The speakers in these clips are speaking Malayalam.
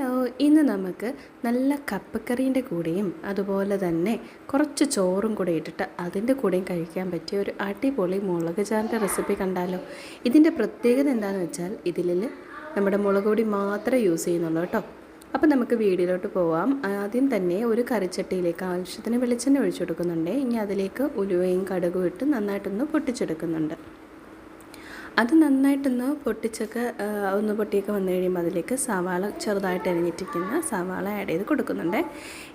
ഹലോ ഇന്ന് നമുക്ക് നല്ല കപ്പക്കറീന്റെ കൂടെയും അതുപോലെ തന്നെ കുറച്ച് ചോറും കൂടെ ഇട്ടിട്ട് അതിന്റെ കൂടെയും കഴിക്കാൻ പറ്റിയ ഒരു അടിപൊളി മുളക് ചാറിന്റെ റെസിപ്പി കണ്ടാലോ? ഇതിന്റെ പ്രത്യേകത എന്താണെന്ന് വെച്ചാൽ ഇതിൽ നമ്മുടെ മുളക് പൊടി മാത്രമേ യൂസ് ചെയ്യുന്നുള്ളൂ കേട്ടോ. അപ്പോൾ നമുക്ക് വീടിലോട്ട് പോവാം. ആദ്യം തന്നെ ഒരു കറിച്ചട്ടിയിലേക്ക് ആവശ്യത്തിന് വെളിച്ചെണ്ണ ഒഴിച്ചു കൊടുക്കുന്നുണ്ട്. ഇനി അതിലേക്ക് ഉലുവയും കടുകും ഇട്ട് നന്നായിട്ടൊന്ന് പൊട്ടിച്ചെടുക്കുന്നുണ്ട്. അത് നന്നായിട്ടൊന്ന് പൊട്ടിച്ചൊക്കെ ഒന്ന് പൊട്ടിയൊക്കെ വന്നു കഴിയുമ്പോൾ അതിലേക്ക് സവാള ചെറുതായിട്ട് അരിഞ്ഞിട്ടിരിക്കുന്ന സവാള ആഡ് ചെയ്ത് കൊടുക്കുന്നുണ്ട്.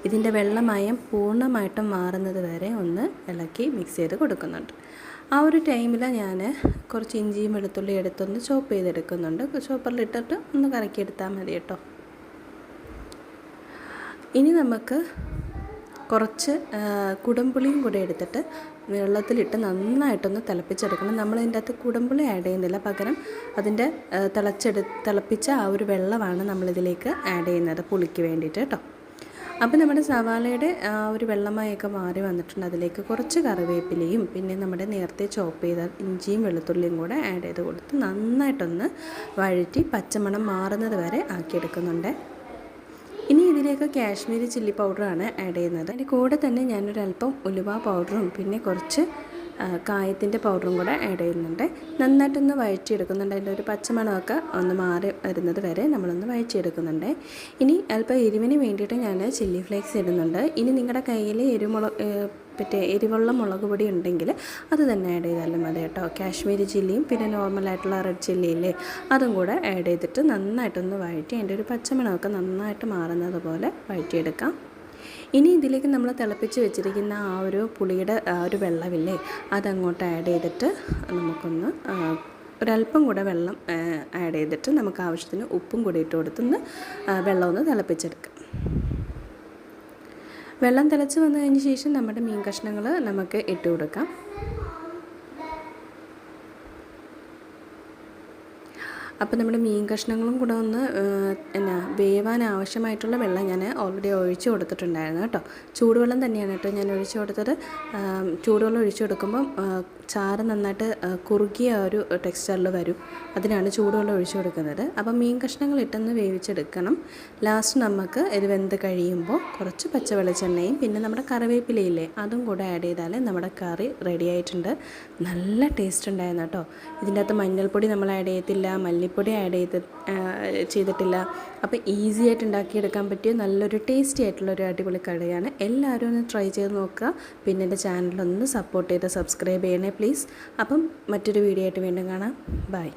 ഇതിന്റെ വെള്ളമയം പൂർണമായിട്ടും മാറുന്നത് വരെ ഒന്ന് ഇളക്കി മിക്സ് ചെയ്ത് കൊടുക്കുന്നുണ്ട്. ആ ഒരു ടൈമിൽ ഞാൻ കുറച്ച് ഇഞ്ചിയും വെളുത്തുള്ളി എടുത്തൊന്ന് ചോപ്പ് ചെയ്തെടുക്കുന്നുണ്ട്. ചോപ്പറിലിട്ടിട്ട് ഒന്ന് കറക്കിയെടുത്താൽ മതി കേട്ടോ. ഇനി നമുക്ക് കുറച്ച് കുടംപുളിയും കൂടെ എടുത്തിട്ട് വെള്ളത്തിലിട്ട് നന്നായിട്ടൊന്ന് തിളപ്പിച്ചെടുക്കണം. നമ്മൾ അതിന്റെ അകത്ത് കുടംപുളി ആഡ് ചെയ്യുന്നില്ല. പകരം അതിന്റെ തിളച്ചെടു തിളപ്പിച്ച ആ ഒരു വെള്ളമാണ് നമ്മളിതിലേക്ക് ആഡ് ചെയ്യുന്നത് പുളിക്ക് വേണ്ടിയിട്ട് കേട്ടോ അപ്പോൾ നമ്മുടെ സവാളയുടെ ആ ഒരു വെള്ളമയൊക്കെ മാറി വന്നിട്ടുണ്ട്. അതിലേക്ക് കുറച്ച് കറിവേപ്പിലയും പിന്നെ നമ്മുടെ നേരത്തെ ചോപ്പ് ചെയ്ത ഇഞ്ചിയും വെളുത്തുള്ളിയും കൂടെ ആഡ് ചെയ്ത് കൊടുത്ത് നന്നായിട്ടൊന്ന് വഴറ്റി പച്ചമണം മാറുന്നത് വരെ ആക്കിയെടുക്കുന്നുണ്ട്. ഇതിലേക്ക് കാശ്മീരി ചില്ലി പൗഡറാണ് ആഡ് ചെയ്യുന്നത്. അതിന്റെ കൂടെ തന്നെ ഞാനൊരല്പം ഉലുവ പൗഡറും പിന്നെ കുറച്ച് കായത്തിന്റെ പൗഡറും കൂടെ ആഡ് ചെയ്യുന്നുണ്ട്. നന്നായിട്ടൊന്ന് വഴറ്റിയെടുക്കുന്നുണ്ട്. അതിന്റെ ഒരു പച്ചമണമൊക്കെ ഒന്ന് മാറി വരുന്നത് വരെ നമ്മളൊന്ന് വഴറ്റിയെടുക്കുന്നുണ്ട്. ഇനി അല്പം എരിവിന് വേണ്ടിയിട്ട് ഞാൻ ചില്ലി ഫ്ലേക്സ് ഇടുന്നുണ്ട്. ഇനി നിങ്ങളുടെ കയ്യിൽ എരിമുളക് മറ്റേ എരിവുള്ള മുളക് പൊടി ഉണ്ടെങ്കിൽ അത് തന്നെ ആഡ് ചെയ്താലും മതി കേട്ടോ. കാശ്മീരി ചില്ലിയും പിന്നെ നോർമലായിട്ടുള്ള റെഡ് ചില്ലിയില്ലേ അതും കൂടെ ആഡ് ചെയ്തിട്ട് നന്നായിട്ടൊന്ന് വഴറ്റി അതിന്റെ ഒരു പച്ചമണമൊക്കെ നന്നായിട്ട് മാറുന്നത് പോലെ വഴറ്റിയെടുക്കാം. ഇനി ഇതിലേക്ക് നമ്മൾ തിളപ്പിച്ച് വെച്ചിരിക്കുന്ന ആ ഒരു പുളിയുടെ ആ ഒരു വെള്ളമില്ലേ അതങ്ങോട്ട് ആഡ് ചെയ്തിട്ട് നമുക്കൊന്ന് ഒരല്പം കൂടെ വെള്ളം ആഡ് ചെയ്തിട്ട് നമുക്ക് ആവശ്യത്തിന് ഉപ്പും കൂടി ഇട്ട് കൊടുത്തൊന്ന് വെള്ളമൊന്ന് തിളപ്പിച്ചെടുക്കാം. വെള്ളം തിളച്ച് വന്നു കഴിഞ്ഞ ശേഷം നമ്മുടെ മീൻ കഷ്ണങ്ങൾ നമുക്ക് ഇട്ട് കൊടുക്കാം. അപ്പോൾ നമ്മുടെ മീൻ കഷ്ണങ്ങളും കൂടെ ഒന്ന് എന്നാ വേവാൻ ആവശ്യമായിട്ടുള്ള വെള്ളം ഞാൻ ഓൾറെഡി ഒഴിച്ചു കൊടുത്തിട്ടുണ്ടായിരുന്നു കേട്ടോ. ചൂടുവെള്ളം തന്നെയാണ് കേട്ടോ ഞാൻ ഒഴിച്ചു കൊടുത്തത്. ചൂടുവെള്ളം ഒഴിച്ചു കൊടുക്കുമ്പം ചാറ് നന്നായിട്ട് കുറുകിയ ഒരു ടെക്സ്ചറിൽ വരും. അതിനാണ് ചൂടുവെള്ളം ഒഴിച്ചു കൊടുക്കുന്നത്. അപ്പോൾ മീൻ കഷ്ണങ്ങൾ ഇട്ടൊന്ന് വേവിച്ചെടുക്കണം. ലാസ്റ്റ് നമുക്ക് ഇത് വെന്ത് കഴിയുമ്പോൾ കുറച്ച് പച്ച വെളിച്ചെണ്ണയും പിന്നെ നമ്മുടെ കറിവേപ്പിലയില്ലേ അതും കൂടെ ആഡ് ചെയ്താൽ നമ്മുടെ കറി റെഡി ആയിട്ടുണ്ട്. നല്ല ടേസ്റ്റ് ഉണ്ടായിരുന്നു കേട്ടോ. ഇതിന്റെ അകത്ത് മഞ്ഞൾപ്പൊടി നമ്മൾ ആഡ് ചെയ്യത്തില്ല മല്ലിപ്പൊടി ആഡ് ചെയ്ത് ചെയ്തിട്ടില്ല. അപ്പോൾ ഈസി ആയിട്ട് ഉണ്ടാക്കിയെടുക്കാൻ പറ്റിയ നല്ലൊരു ടേസ്റ്റി ആയിട്ടുള്ള ഒരു അടിപൊളി കടയാണ് എല്ലാവരും ഒന്ന് ട്രൈ ചെയ്ത് നോക്കുക. പിന്നെ എന്റെ ചാനലൊന്ന് സപ്പോർട്ട് ചെയ്ത് സബ്സ്ക്രൈബ് ചെയ്യണേ പ്ലീസ് അപ്പം മറ്റൊരു വീഡിയോ ആയിട്ട് വീണ്ടും കാണാം. ബൈ